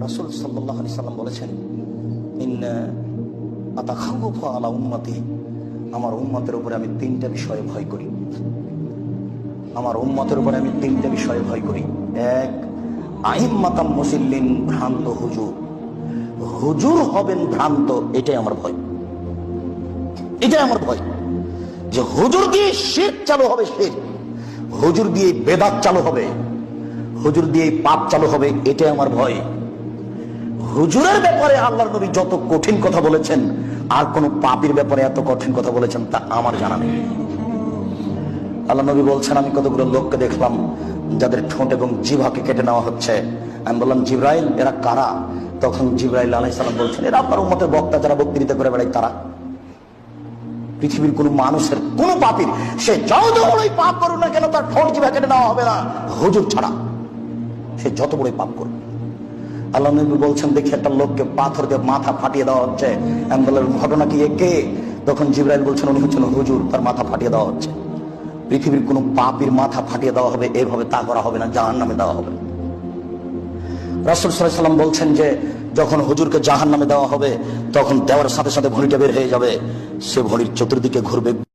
রাসুল সাল্লাহ সাল্লাম বলেছেন আতাখাউফা আলা উম্মতি। আমার উম্মতের উপরে আমি তিনটা বিষয়ে ভয় করি। আমার উম্মতের উপরে আমি তিনটা বিষয়ে ভয় করি। এক আহিম্মাতাম মুসিল্লিন ভ্রান্ত হুজুর। হুজুর হবেন ভ্রান্ত, এটাই আমার ভয়। এটাই আমার ভয়। যে হুজুর দিয়ে শের চালু হবে শের। হুজুর দিয়ে বেদাত চালু হবে। হুজুর দিয়ে পাপ চালু হবে, এটাই আমার ভয়। হুজুরের ব্যাপারে আল্লাহর নবী যত কঠিন কথা বলেছেন, আর কোন পাপির ব্যাপারে এত কঠিন কথা বলেছেন, তা আমার জানা নেই। আল্লাহ নবী বলছেন, আমি কতগুলো লোককে দেখলাম, যাদের ঠোঁট এবং জিভাকে কেটে নেওয়া হচ্ছে। আমি বললাম, জিব্রাইল, এরা কারা? তখন জিব্রাইল আলাই সালাম বলছেন, এরা আপনার উম্মতের বক্তা, যারা বক্তৃতা করে বেড়ায়, তারা। পৃথিবীর কোন মানুষের, কোন পাপির, সে যত বড়ই পাপ করুক না কেন, তার ঠোঁট, জিভা কেটে নেওয়া হবে না। হুজুর ছাড়া, সে যত বড়ই পাপ করুক। আল্লাহ নবী বলছেন, দেখি একটা লোককে পাথর দিয়ে মাথা ফাটিয়ে দেওয়া হচ্ছে। ঘটনা কি এ কে তখন জিব্রাইল বলছেন, উনি হচ্ছেন হুজুর, তার মাথা ফাটিয়ে দেওয়া হচ্ছে। পৃথিবীর কোন পাপির মাথা ফাটিয়ে দেওয়া হবে, এভাবে তা করা হবে না জাহান নামে দেওয়া হবে। রাসুল সাল্লাম বলছেন যে, যখন হুজুরকে জাহান নামে দেওয়া হবে, তখন দেওয়ার সাথে সাথে ভড়িটা বের হয়ে যাবে। সে ভড়ির চতুর্দিকে ঘুরবে।